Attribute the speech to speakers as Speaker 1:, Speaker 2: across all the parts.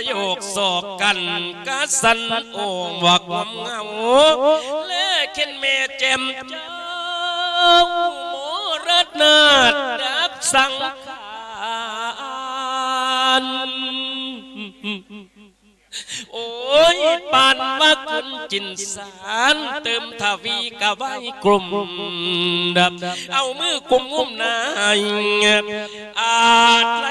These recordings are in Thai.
Speaker 1: ประโยคสอกกันกะสันโอ่งว่าความเงาและเข็นเมเจมเจ้าโมรดนาดับสังขารโอ้ยปานว่าคุณจินสารเติมทวีกะไว้กลุ่มดับ เอามือกุมงุ้มนายอาจไห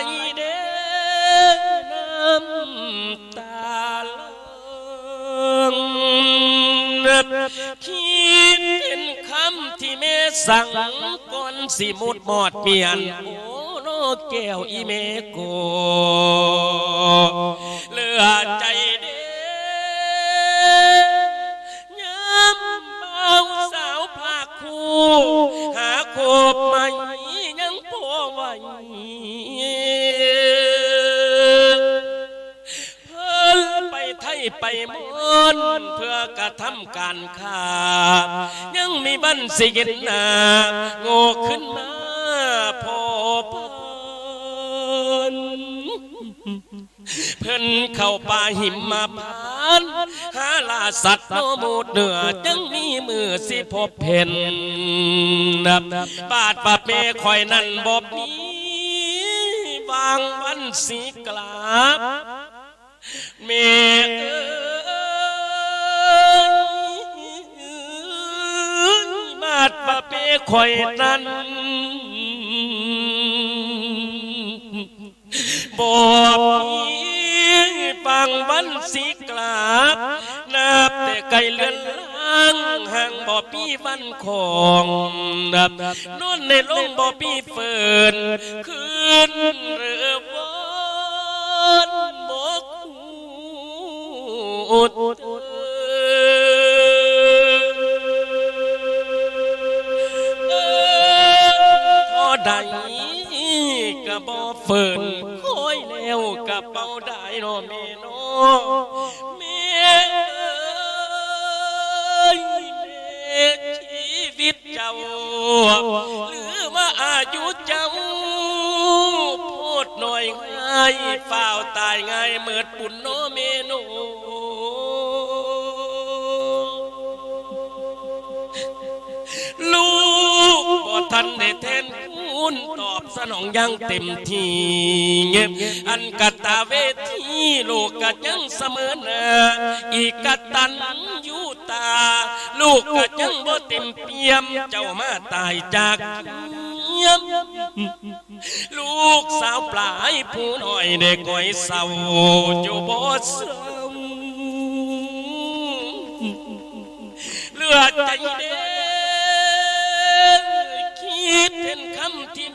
Speaker 1: สังก่อนสิมุดหมอดเมียนโอ้โนแก้วอีเมโก ไปมนเพื่อกระทำการค้ายังมีบันสิกินนาโง่ขึ้นมาพอพนเพิ่นเข้าป่าหิมมาพานหาลาสัตว์โนมูดเหนือจังมีมือสิพบเพ่นนับบาดปะเปคอยนั่นบอบนี้วางวันสีกลาบเม คอยนั่นบอกพี่ฟังวันสีกลาบนับแต่ไกลเลือนล่างห่างบ่อพี่วันของนับนอนในลงบ่อพี่เฟินคืนเรือวนบกอุด เฟินคอยแล้วกะเป่าได้เนาะแม่เนาะแม่เอ้ยแม่ชีวิตเจ้าหรือว่าอายุเจ้าพูดหน่อยง่ายฝ่าตายง่ายเมิดปุ่นโนเมโนลูกบ่ทันได้แทน สนองยังเต็มที่เงียบอันกตาเวทีลูกก็ยังเสมอหนาอีกตันยูตา ลูกก็ยังบ่เต็มเปี่ยมเจ้ามาตายจากเยี่ยมลูกสาวปลายผู้น้อยเด็กก้อยเศร้าอยู่บ่เศร้าเลือดใจเด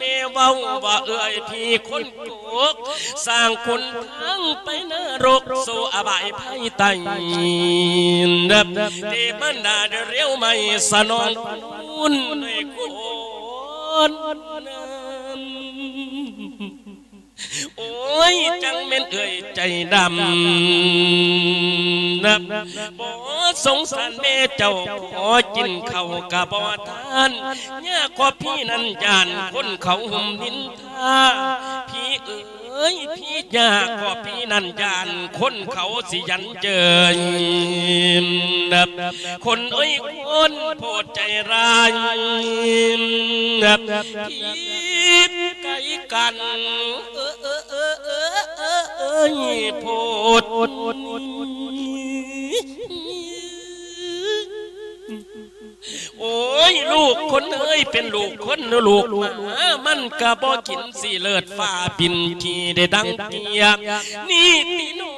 Speaker 1: ม่เว้าว่าเอ่ยพี่คนโกกสร้างคนทั้งไปนรกสู่อบายภัยไตดับเดมันดาเรียวไม่สนองพุนในคนนั้น โอ้ยจังเม่นเอ่ยใจดำนับบ่สงสารแม่เจ้าขอกินข้าวกะบ่ทานเนี่ยขอพี่นั้นยานคนเขาหุ่มนินทาพี่เอ้ยพี่ยาขอพี่นั้นยานคนเขาสิยันเจยนับคนเอ้ยคน โพดใจร้ายนับไกลกันเออเออเออเออเออเออโพดโอ้ยลูกคนเอ้ยเป็นลูกคนนลูกมามันกะบ่กินสิเลิศฟ้าบินทีได้ดังเตียกนี่ตีหนู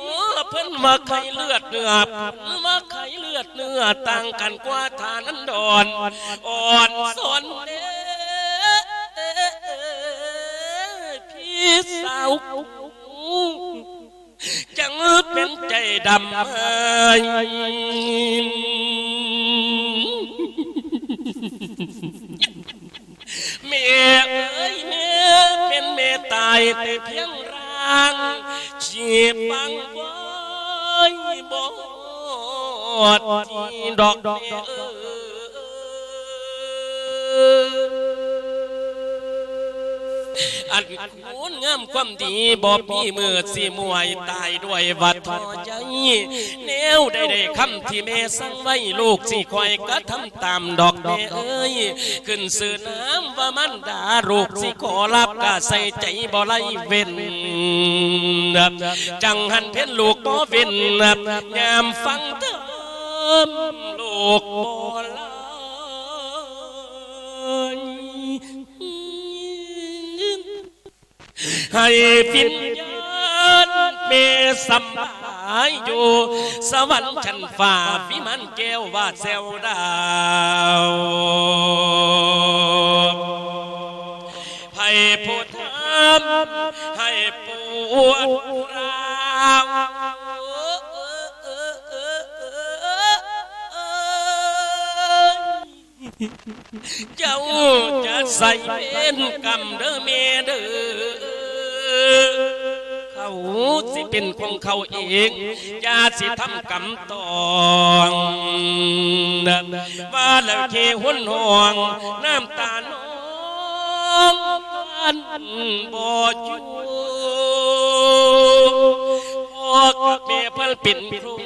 Speaker 1: เพิ่นมาไข่เลือดเนื้อเพิ่นมาไข่เลือดเนื้อต่างกันกว่าทานันดอนอ่อนสนเด้พี่สาวจังเป็นใจดำเอ้ยแม่เอ้ยแม่เป็นแม่ตายแต่เพียงร่างชีบังไว้บอดจดอกเอ้ย อันคุณงามความดีบ่มีมือสิมวยตายด้วยวัดทอใจแนวใดๆคำที่แม่สั่งไว้ลูกสิคอยก็ทำตามดอกแม่เอ้ยขึ้นสื่อน้ำว่ามันดาลูกสิขอรับก็ใส่ใจบ่ไล่เว้นจังหันเพ่นลูกบ่เว้นยามฟังเติมลูกบ่ลา ให้ฟินญาณเมสำบายอยู่สวรรค์ชั้นฟ้าวิมานแก้วว่าแซวดาวให้ผู้ทำให้ปวดร้าวเจ้าจะใส่เป็นกรรมเด้อเมเด้อ เขาสิเป็นของเขาเองอย่าสิทำกรรมตองว่าแล้วเคหุ่นห่วงน้ำตาน้องันบ่อยู่พ่อกับแม่เพิ่นเป็นครู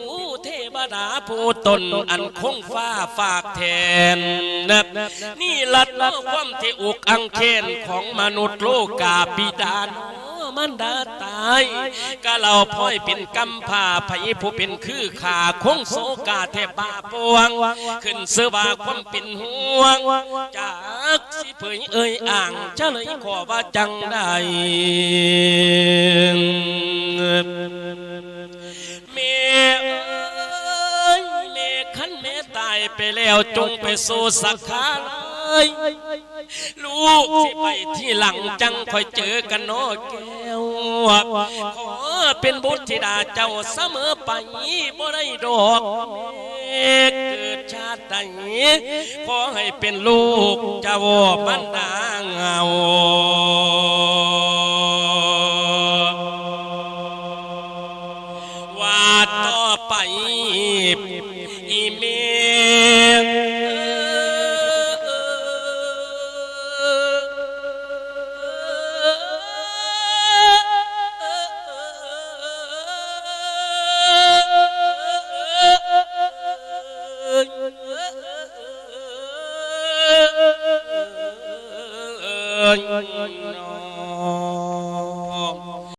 Speaker 1: เทวดาผู้ตนอันคงฟ้าฝากแทนนะนี่ลัดเล่าความที่อกอังเคนของมนุษย์โลกาบิดาน มันดาตายก็เราพ่อยเป็นกำพร้าไผผู้เป็นคือขาคงโศกาเทบาปวง ขึ้นเสือบาความเป็นห่วง จากสิเผยเอ่ยอ่างเฉลยขอว่าจังได้เมเอ้ยเมขันเมตายไปแล้วจงไปสู่สักขาเลยลูกสิไปที่หลังจังคอยเจอกันเนอแก้วขอเป็นบุตรธิดาเจ้าเสมอไปบ่ได้ดอกเกิดชาติใดขอให้เป็นลูกเจ้าบันดาเงา